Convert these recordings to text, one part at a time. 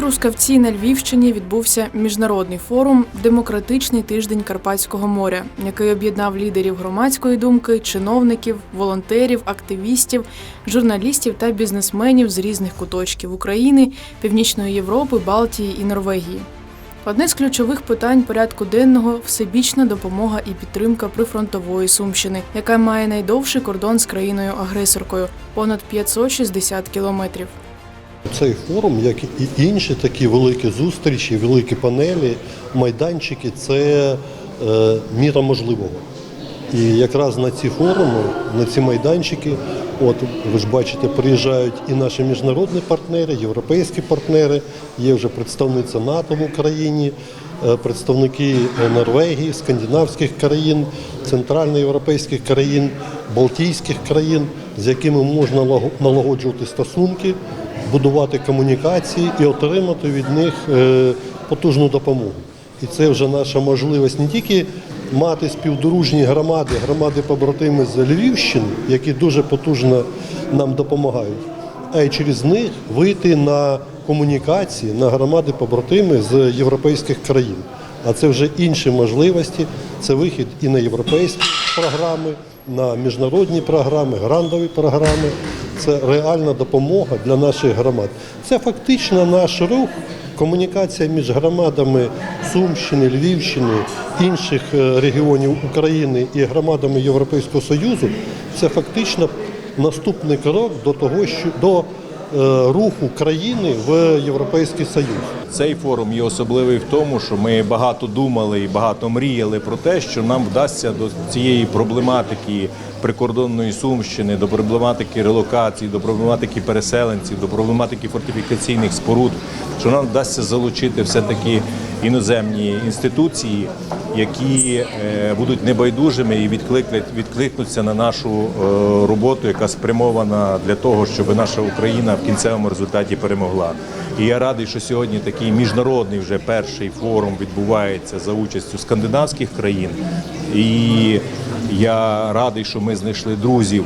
Трускавці на Львівщині відбувся міжнародний форум Демократичний тиждень Карпатського моря, який об'єднав лідерів громадської думки, чиновників, волонтерів, активістів, журналістів та бізнесменів з різних куточків України, Північної Європи, Балтії і Норвегії. Одне з ключових питань порядку денного всебічна допомога і підтримка прифронтової Сумщини, яка має найдовший кордон з країною-агресоркою понад 560 кілометрів. Цей форум, як і інші такі великі зустрічі, великі панелі, майданчики це е, міра можливого. І якраз на ці форуми, на ці майданчики, от ви ж бачите, приїжджають і наші міжнародні партнери, європейські партнери, є вже представниця НАТО в Україні, е, представники е, Норвегії, скандинавських країн, центральноєвропейських країн, Балтійських країн, з якими можна налагоджувати стосунки, будувати комунікації і отримати від них е, потужну допомогу. І це вже наша можливість не тільки мати співдружні громади, громади побратими з Львівщини, які дуже потужно нам допомагають, а й через них вийти на комунікації на громади побратими з європейських країн. А це вже інші можливості. Це вихід і на європейські програми, на міжнародні програми, грантові програми. Це реальна допомога для наших громад. Це фактично наш рух, комунікація між громадами Сумщини, Львівщини, інших е, регіонів України і громадами Європейського Союзу. Це фактично наступний крок до того, що до руху країни в Європейський Союз. Цей форум є особливий в тому, що ми багато думали і багато мріяли про те, що нам вдасться до цієї проблематики прикордонної сумщини, до проблематики релокації, до проблематики переселенців, до проблематики фортифікаційних споруд, що нам вдасться залучити все-таки іноземні інституції, які е, будуть небайдужими і відкликнуться на нашу е, роботу, яка спрямована для того, щоб наша Україна в кінцевому результаті перемогла. І я радий, що сьогодні такий міжнародний вже перший форум відбувається за участю скандинавських країн. І я радий, що ми знайшли друзів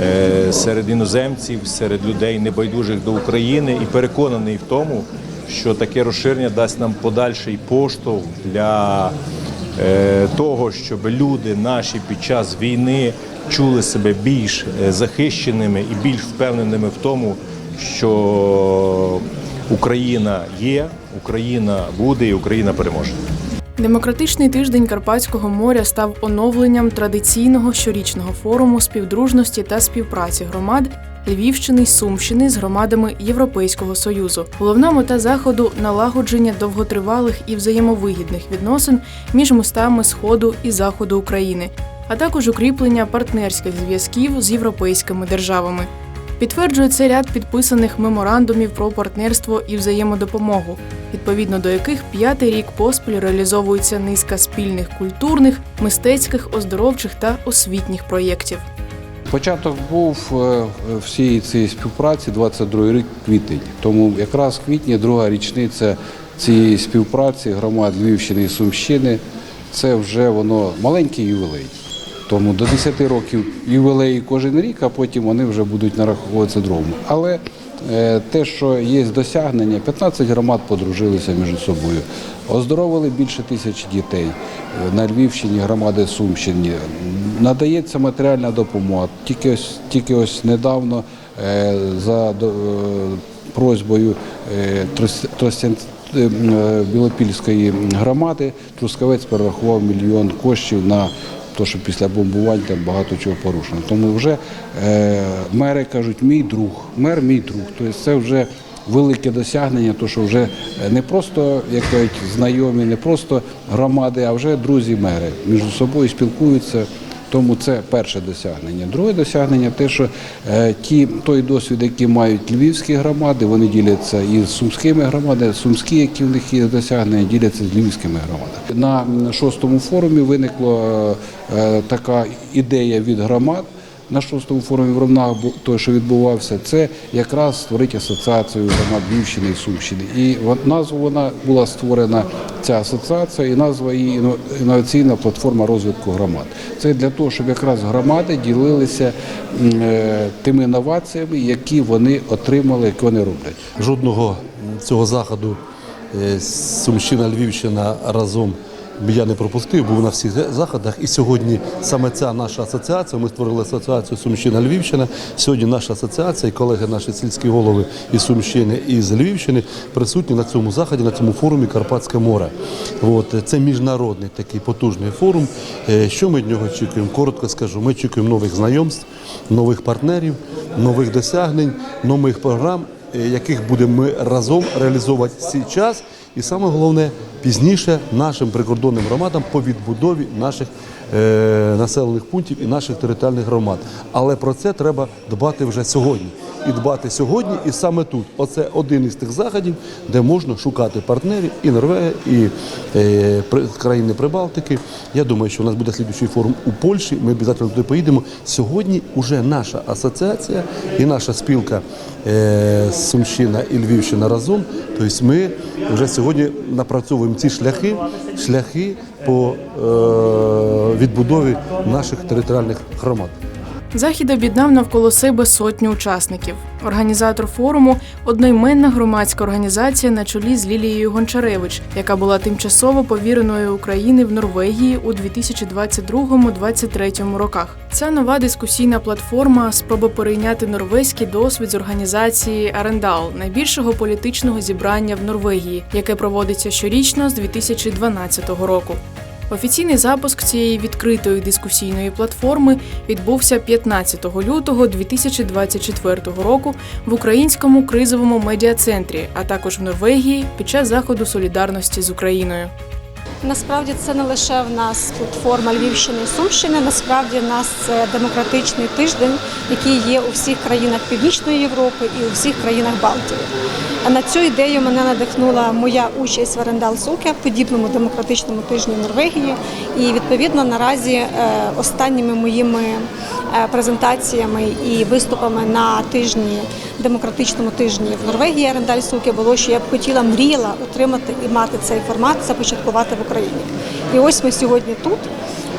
е, серед іноземців, серед людей небайдужих до України, і переконаний в тому, що таке розширення дасть нам подальший поштовх для е, того, щоб люди наші під час війни чули себе більш е, захищеними і більш впевненими в тому, що Україна є, Україна буде і Україна переможе. Демократичний тиждень Карпатського моря став оновленням традиційного щорічного форуму співдружності та співпраці громад Львівщини й Сумщини з громадами Європейського союзу. Головна мета заходу налагодження довготривалих і взаємовигідних відносин між мостами Сходу і Заходу України, а також укріплення партнерських зв'язків з європейськими державами. Підтверджує це ряд підписаних меморандумів про партнерство і взаємодопомогу, відповідно до яких п'ятий рік поспіль реалізовується низка спільних культурних, мистецьких, оздоровчих та освітніх проєктів. Початок був е, всієї цієї співпраці 22 рік квітень. Тому якраз квітні друга річниця цієї співпраці громад Львівщини і Сумщини. Це вже воно маленький ювілей. Тому до 10 років ювілеї кожен рік, а потім вони вже будуть нараховуватися другому. Але е, те, що є досягнення, 15 громад подружилися між собою, оздоровили більше тисячі дітей на Львівщині, громади Сумщини. Надається матеріальна допомога. Тільки ось, тільки ось недавно е, за е, просьбою Білопільської громади Трускавець перерахував мільйон коштів на те, що після бомбувань там багато чого порушено. Тому вже е, мери кажуть, мій друг, мер мій друг. Тобто це вже велике досягнення, то що вже не просто як кажуть, знайомі, не просто громади, а вже друзі мери між собою спілкуються. Тому це перше досягнення. Друге досягнення те, що е, ті, той досвід, який мають львівські громади, вони діляться із сумськими громадами, сумські, які в них є досягнення, діляться з львівськими громадами. На шостому форумі виникла е, така ідея від громад на шостому форумі в Ромнах, бу- той, що відбувався, це якраз створити асоціацію громад Львівщини і Сумщини. І назву вона була створена ця асоціація, і назва її «Іно- інноваційна платформа розвитку громад. Це для того, щоб якраз громади ділилися е, тими інноваціями, які вони отримали, які вони роблять. Жодного цього заходу е, Сумщина, Львівщина разом я не пропустив, був на всіх заходах. І сьогодні саме ця наша асоціація, ми створили асоціацію Сумщина Львівщина. Сьогодні наша асоціація, і колеги наші сільські голови із Сумщини і з Львівщини присутні на цьому заході, на цьому форумі Карпатське море. От, це міжнародний такий потужний форум. Е, Що ми від нього очікуємо? Коротко скажу, ми очікуємо нових знайомств, нових партнерів, нових досягнень, нових програм е, яких будемо ми разом реалізовувати зараз, і саме головне пізніше нашим прикордонним громадам по відбудові наших населених пунктів і наших територіальних громад. Але про це треба дбати вже сьогодні. І дбати сьогодні, і саме тут. Оце один із тих заходів, де можна шукати партнерів і Норвегія, і е, країни Прибалтики. Я думаю, що у нас буде слідуючий форум у Польщі. Ми обов'язково туди поїдемо. Сьогодні вже наша асоціація і наша спілка е, Сумщина і Львівщина разом. Тобто ми вже сьогодні напрацьовуємо ці шляхи, шляхи по е, відбудові наших територіальних громад. Захід об'єднав навколо себе сотню учасників. Організатор форуму одноіменна громадська організація на чолі з Лілією Гончаревич, яка була тимчасово повіреною України в Норвегії у 2022-2023 роках. Ця нова дискусійна платформа спроба перейняти норвезький досвід з організації Арендал, найбільшого політичного зібрання в Норвегії, яке проводиться щорічно з 2012 року. Офіційний запуск цієї відкритої дискусійної платформи відбувся 15 лютого 2024 року в українському кризовому медіа-центрі, а також в Норвегії під час заходу солідарності з Україною. Насправді це не лише в нас платформа Львівщини і Сумщини. Насправді в нас це демократичний тиждень, який є у всіх країнах Північної Європи і у всіх країнах Балтії. А на цю ідею мене надихнула моя участь в Арендал Суке, подібному демократичному тижні Норвегії. І відповідно наразі е, останніми моїми е, презентаціями і виступами на тижні демократичному тижні в Норвегії Арендаль Суке було, що я б хотіла мріяла отримати і мати цей формат, започаткувати в Україні. І ось ми сьогодні тут.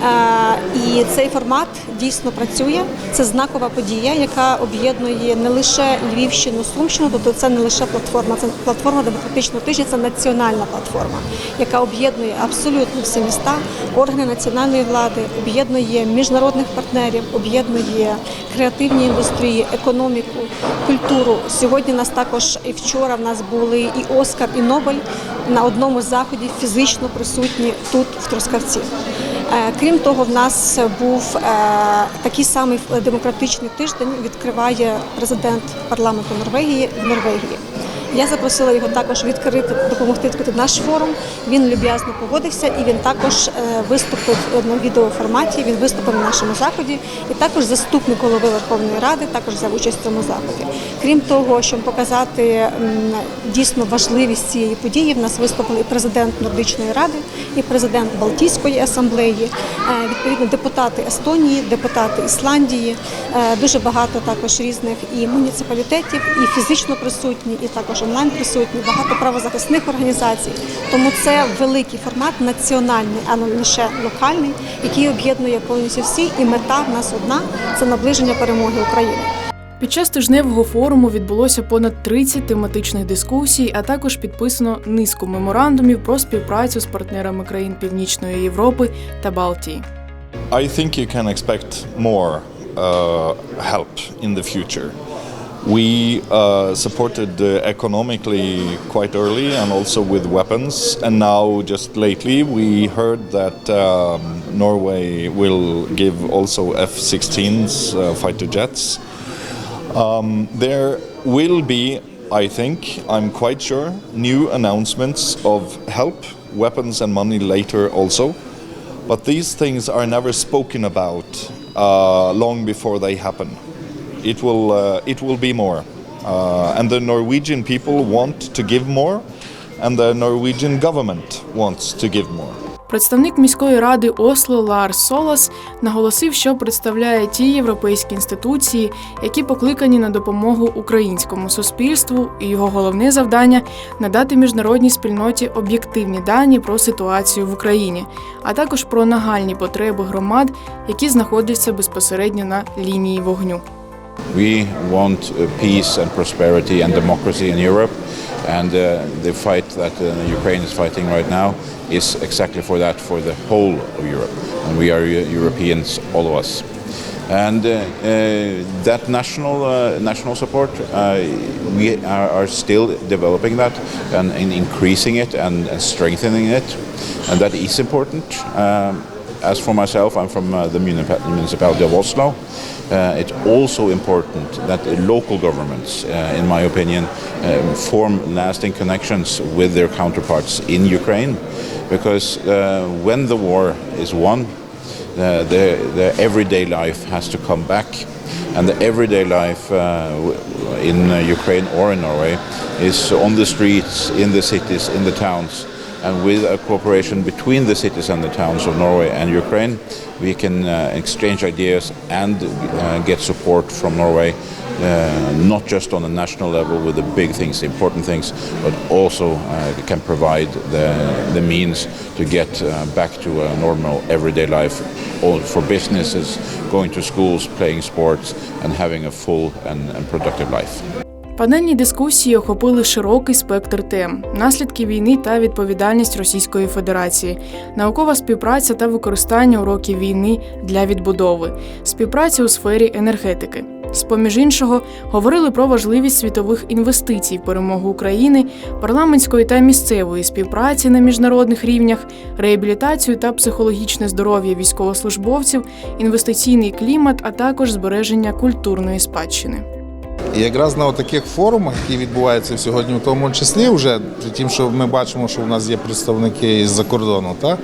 Е, І цей формат дійсно працює. Це знакова подія, яка об'єднує не лише Львівщину, Сумщину, тобто це не лише платформа, це платформа демократичного тижня, це національна платформа, яка об'єднує абсолютно всі міста, органи національної влади, об'єднує міжнародних партнерів, об'єднує креативні індустрії, економіку, культуру. Сьогодні нас також і вчора в нас були і Оскар, і Нобель на одному з заходів фізично присутні тут, в Трускавці. Е, Крім того, в нас був е, такий самий демократичний тиждень. Відкриває президент парламенту Норвегії в Норвегії. Я запросила його також відкрити, допомогти відкрити наш форум. Він люб'язно погодився і він також е, виступив на відеоформаті. Він виступив на нашому заході, і також заступник голови Верховної Ради також взяв участь в цьому заході. Крім того, щоб показати дійсно важливість цієї події, в нас виступили і президент Нордичної ради, і президент Балтійської асамблеї, е, відповідно депутати Естонії, депутати Ісландії, е, дуже багато також різних і муніципалітетів, і фізично присутні, і також онлайн присутні, багато правозахисних організацій. Тому це великий формат національний, а не лише локальний, який об'єднує повністю всі. І мета в нас одна це наближення перемоги України. Під час тижневого форуму відбулося понад 30 тематичних дискусій, а також підписано низку меморандумів про співпрацю з партнерами країн Північної Європи та Балтії. I think you can expect more uh, help in the future. We uh, supported uh, economically quite early and also with weapons. And now, just lately, we heard that um, Norway will give also F 16s uh, fighter jets. Um, there will be, I think, I'm quite sure, new announcements of help, weapons, and money later also. But these things are never spoken about uh, long before they happen. It will, uh, it will be more. Uh, and the Norwegian people want to give more, and the Norwegian government wants to give more. Представник міської ради Осло Ларс Солас наголосив, що представляє ті європейські інституції, які покликані на допомогу українському суспільству, і його головне завдання надати міжнародній спільноті об'єктивні дані про ситуацію в Україні, а також про нагальні потреби громад, які знаходяться безпосередньо на лінії вогню. We want uh, peace and prosperity and democracy in Europe, and uh, the fight that uh, Ukraine is fighting right now is exactly for that, for the whole of Europe. And we are Eu- Europeans, all of us. And uh, uh, that national uh, national support, uh, we are, still developing that and, and increasing it and, and strengthening it, and that is important. Um, as for myself, I'm from uh, the municipality of Oslo. Uh, it's also important that local governments, uh, in my opinion, um, form lasting connections with their counterparts in Ukraine, because uh, when the war is won, uh, their, everyday life has to come back. And the everyday life uh, in uh, Ukraine or in Norway is on the streets, in the cities, in the towns. And with a cooperation between the cities and the towns of Norway and Ukraine, we can uh, exchange ideas and uh, get support from Norway, uh, not just on a national level with the big things, the important things, but also uh, can provide the, the means to get uh, back to a normal everyday life for businesses, going to schools, playing sports, and having a full and, and productive life. Панельні дискусії охопили широкий спектр тем: наслідки війни та відповідальність Російської Федерації, наукова співпраця та використання уроків війни для відбудови, співпраця у сфері енергетики. З поміж іншого, говорили про важливість світових інвестицій в перемогу України, парламентської та місцевої співпраці на міжнародних рівнях, реабілітацію та психологічне здоров'я військовослужбовців, інвестиційний клімат, а також збереження культурної спадщини. І якраз на таких форумах, які відбуваються сьогодні, в тому числі, вже при тім, що ми бачимо, що в нас є представники з-за кордону, та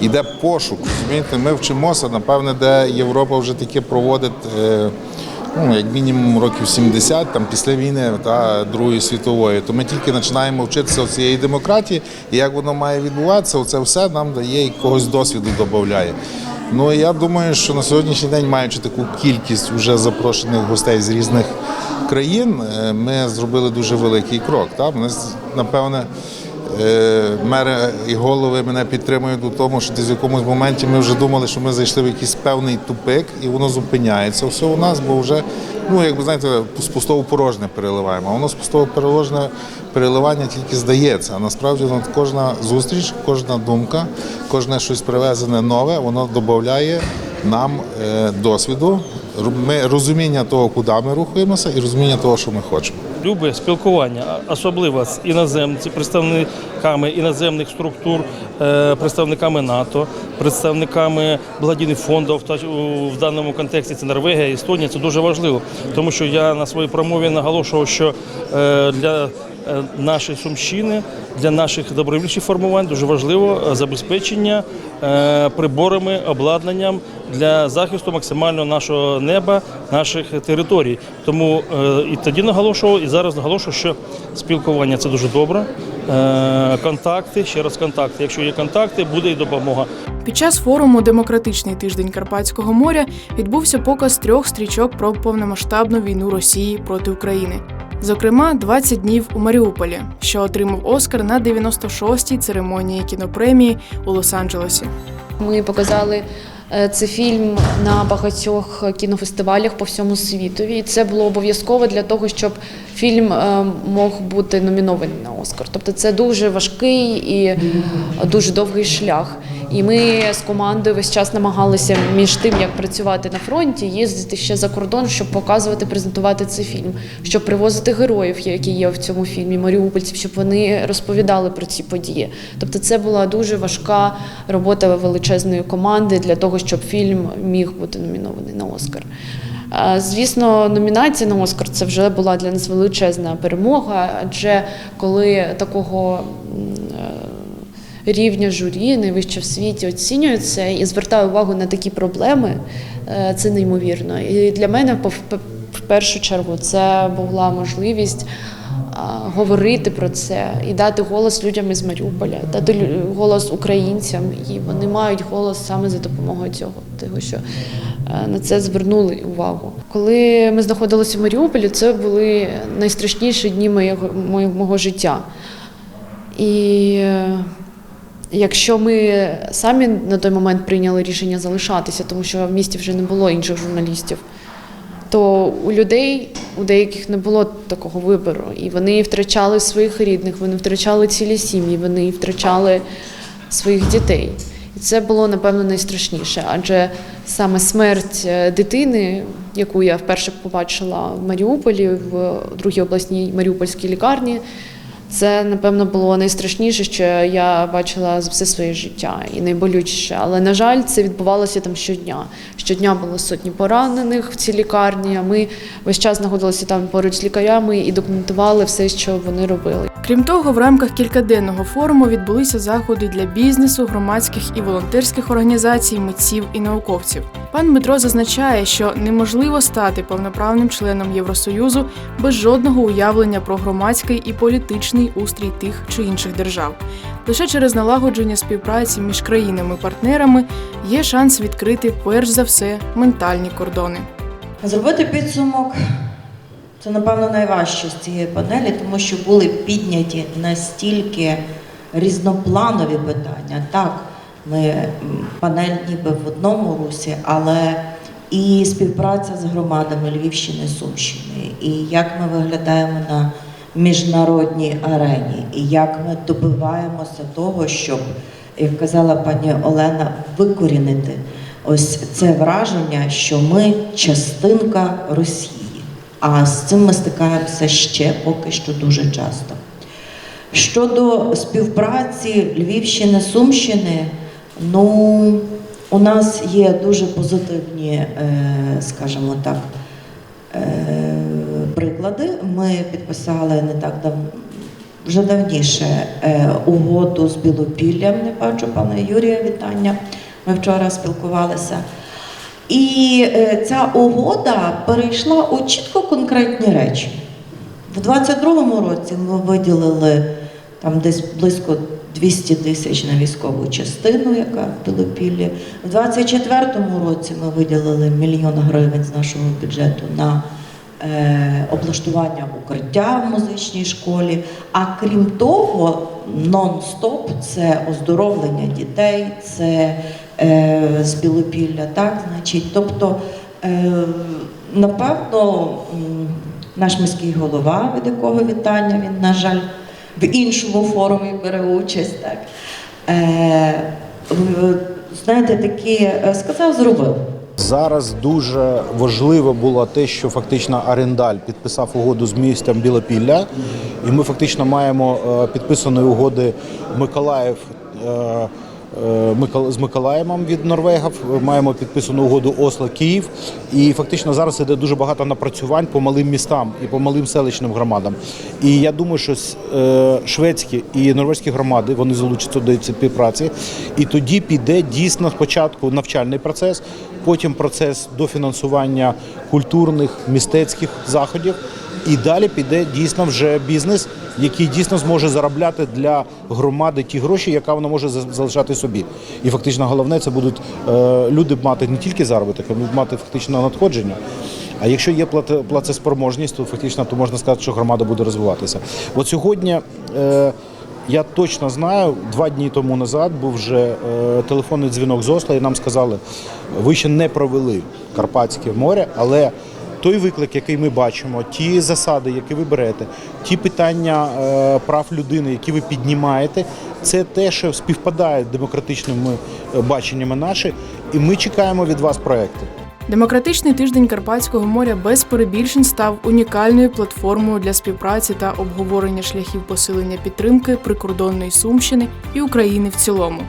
іде пошук. Розумієте, ми вчимося, напевне, де Європа вже таке проводить. е, Ну, як мінімум років 70, там після війни та Другої світової, то ми тільки починаємо вчитися цієї демократії, і як воно має відбуватися, оце все нам дає когось досвіду додає. Ну я думаю, що на сьогоднішній день, маючи таку кількість вже запрошених гостей з різних країн, е, ми зробили дуже великий крок. Так? Ми, напевне, мери і голови мене підтримують у тому, що десь в якомусь моменті ми вже думали, що ми зайшли в якийсь певний тупик, і воно зупиняється все у нас, бо вже, ну як би знаєте, з пустого в порожнє переливаємо. А воно з пустого порожнє переливання тільки здається. А насправді ну, кожна зустріч, кожна думка, кожне щось привезене нове, воно додає нам е, досвіду, ми розуміння того, куди ми рухаємося, і розуміння того, що ми хочемо. Любе спілкування, особливо з іноземці, представниками іноземних структур, е, представниками НАТО, представниками благодійних фондів. В даному контексті це Норвегія, Естонія. Це дуже важливо, тому що я на своїй промові наголошував, що е, для нашої сумщини, для наших добровольчих формувань дуже важливо е, забезпечення е, приборами, обладнанням для захисту максимально нашого неба, наших територій. Тому е, і тоді наголошував, і зараз наголошую, що спілкування це дуже добре. Е, Контакти, ще раз контакти. Якщо є контакти, буде і допомога. Під час форуму Демократичний тиждень Карпатського моря відбувся показ трьох стрічок про повномасштабну війну Росії проти України. Зокрема, 20 днів у Маріуполі, що отримав Оскар на 96-й церемонії кінопремії у Лос-Анджелесі. Ми показали е, цей фільм на багатьох кінофестивалях по всьому світові. І це було обов'язково для того, щоб фільм е, мог бути номінований на Оскар. Тобто це дуже важкий і дуже довгий шлях. І ми з командою весь час намагалися між тим, як працювати на фронті, їздити ще за кордон, щоб показувати, презентувати цей фільм, щоб привозити героїв, які є в цьому фільмі, маріупольців, щоб вони розповідали про ці події. Тобто, це була дуже важка робота величезної команди для того, щоб фільм міг бути номінований на Оскар. Звісно, номінація на Оскар це вже була для нас величезна перемога, адже коли такого е, рівня журі найвище в світі оцінюється і звертає увагу на такі проблеми, е, це неймовірно. І для мене в першу чергу це була можливість говорити про це і дати голос людям із Маріуполя, дати голос українцям, і вони мають голос саме за допомогою цього, того що е, на це звернули увагу. Коли ми знаходилися в Маріуполі, це були найстрашніші дні моєго, моєго, мого життя. І е, якщо ми самі на той момент прийняли рішення залишатися, тому що в місті вже не було інших журналістів, то у людей, у деяких не було такого вибору. І вони втрачали своїх рідних, вони втрачали цілі сім'ї, вони втрачали своїх дітей. І це було, напевно, найстрашніше, адже саме смерть е, дитини, яку я вперше побачила в Маріуполі, в другій обласній Маріупольській лікарні, це, напевно, було найстрашніше, що я бачила за все своє життя і найболючіше. Але, на жаль, це відбувалося там щодня. Щодня було сотні поранених в цій лікарні. а Ми весь час знаходилися там поруч з лікарями і документували все, що вони робили. Крім того, в рамках кількаденного форуму відбулися заходи для бізнесу, громадських і волонтерських організацій, митців і науковців. Пан Дмитро зазначає, що неможливо стати повноправним членом Євросоюзу без жодного уявлення про громадський і політичний устрій тих чи інших держав. Лише через налагодження співпраці між країнами-партнерами є шанс відкрити перш за все ментальні кордони. Зробити підсумок це, напевно, найважче з цієї панелі, тому що були підняті настільки різнопланові питання. Так, ми панель ніби в одному русі, але і співпраця з громадами Львівщини, Сумщини, і як ми виглядаємо на міжнародній арені, і як ми добиваємося того, щоб, як казала пані Олена, викорінити ось це враження, що ми частинка Росії. А з цим ми стикаємося ще поки що дуже часто. Щодо співпраці Львівщини, Сумщини, ну у нас є дуже позитивні, е, скажімо так, е, приклади. Ми підписали не так давно, вже давніше е, угоду з Білопіллям. Не бачу пана Юрія вітання. Ми вчора спілкувалися. І е, ця угода перейшла у чітко конкретні речі. В 22-му році ми виділили там десь близько 200 тисяч на військову частину, яка в Білопіллі. В 24-му році ми виділили мільйон гривень з нашого бюджету на облаштування укриття в музичній школі. А крім того, нон-стоп це оздоровлення дітей, це е, з Білопілля, так, значить, тобто, е, напевно, наш міський голова, від якого вітання, він, на жаль, в іншому форумі бере участь, так, е, знаєте, такі е, сказав, зробив. Зараз дуже важливо було те, що фактично Арендаль підписав угоду з містом Білопілля, і ми фактично маємо е, підписані угоди Миколаїв. Е, з Миколаєвом від Норвегів маємо підписану угоду Осло Київ. І фактично зараз іде дуже багато напрацювань по малим містам і по малим селищним громадам. І я думаю, що е, шведські і норвезькі громади вони залучаться до співпраці. І тоді піде дійсно спочатку навчальний процес, потім процес дофінансування культурних містецьких заходів. І далі піде дійсно вже бізнес, який дійсно зможе заробляти для громади ті гроші, яка вона може за- залишати собі. І фактично головне це будуть е, люди мати не тільки заробіток, а будуть мати фактично надходження. А якщо є платоспроможність, то фактично то можна сказати, що громада буде розвиватися. От сьогодні. Е, я точно знаю, два дні тому назад був вже е, телефонний дзвінок з Осла, і нам сказали, ви ще не провели Карпатське море, але той виклик, який ми бачимо, ті засади, які ви берете, ті питання е, прав людини, які ви піднімаєте, це те, що співпадає з демократичними е, баченнями наші, і ми чекаємо від вас проекти. Демократичний тиждень Карпатського моря без перебільшень став унікальною платформою для співпраці та обговорення шляхів посилення підтримки прикордонної Сумщини і України в цілому.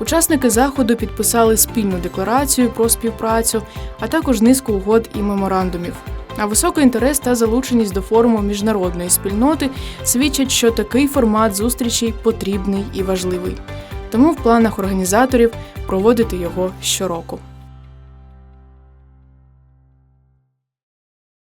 Учасники заходу підписали спільну декларацію про співпрацю, а також низку угод і меморандумів. А високий інтерес та залученість до форуму міжнародної спільноти свідчать, що такий формат зустрічей потрібний і важливий. Тому в планах організаторів проводити його щороку.